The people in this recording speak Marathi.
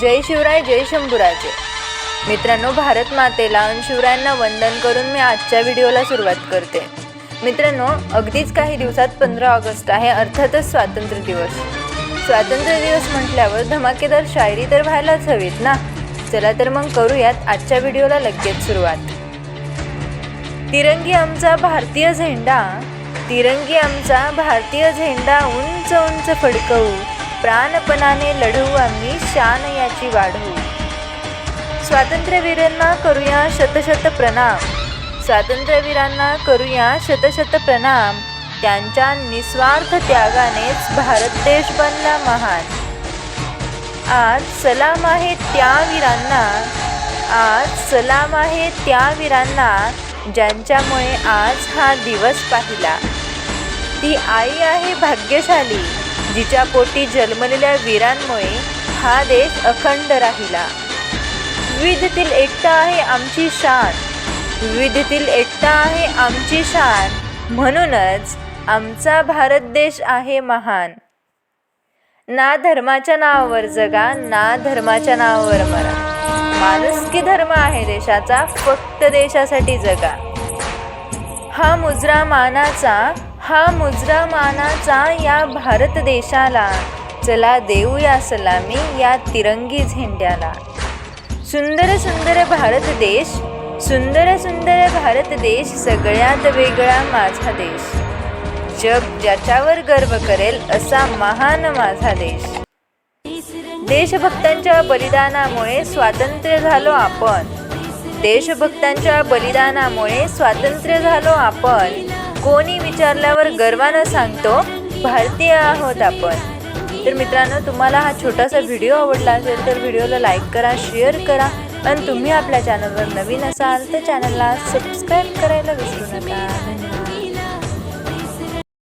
जय शिवराय जय शंभूराजे. मित्रांनो भारत मातेला आणि शिवरायांना वंदन करून मी आजच्या व्हिडिओला सुरुवात करते. मित्रांनो अगदीच काही दिवसात पंधरा ऑगस्ट आहे अर्थातच स्वातंत्र्य दिवस. स्वातंत्र्य दिवस म्हटल्यावर धमाकेदार शायरी तर व्हायलाच हवीत ना? चला तर मग करूयात आजच्या व्हिडिओला लगेच सुरुवात. तिरंगी आमचा भारतीय झेंडा तिरंगी आमचा भारतीय झेंडा उंच उंच फडकवू. प्राणपणाने लढवू आम्ही शान याची वाढवू. स्वातंत्र्यवीरांना करूया शतशत प्रणाम. स्वातंत्र्यवीरांना करूया शतशत प्रणाम. त्यांच्या निस्वार्थ त्यागानेच भारत देश बनला महान. आज सलाम आहे त्या वीरांना. आज सलाम आहे त्या वीरांना ज्यांच्यामुळे आज हा दिवस पाहिला. ती आई आहे भाग्यशाली. जिच्या पोटी जन्मलेल्या वीरांमुळे हा देश अखंड राहिला. विविधतील एकता आहे आमची शान. विविधतील एकता आहे आमची शान. म्हणूनच आमचा भारत देश आहे महान. ना धर्माच्या नावावर जगा ना धर्माच्या नावावर मरा. माणुसकी धर्म आहे देशाचा फक्त देशासाठी जगा. हा मुजरा मानाचा हा मुजरा मानाचा या भारत देशाला. चला देऊया सलामी या तिरंगी झेंड्याला. सुंदर सुंदर भारत देश सुंदर सुंदर भारत देश सगळ्यात वेगळा माझा देश. जग ज्याच्यावर गर्व करेल असा महान माझा देश. देशभक्तांच्या बलिदानामुळे स्वातंत्र्य झालो आपण. देशभक्तांच्या बलिदानामुळे स्वातंत्र्य झालो आपण. कोणी विचारल्यावर गर्वानं सांगतो भारतीय आहोत आपण. तर मित्रांनो तुम्हाला हा छोटासा व्हिडिओ आवडला असेल तर व्हिडिओला लाईक करा शेअर करा आणि तुम्ही आपल्या चॅनलवर नवीन असाल तर चॅनलला सबस्क्राईब करायला विसरू नका. धन्यवाद.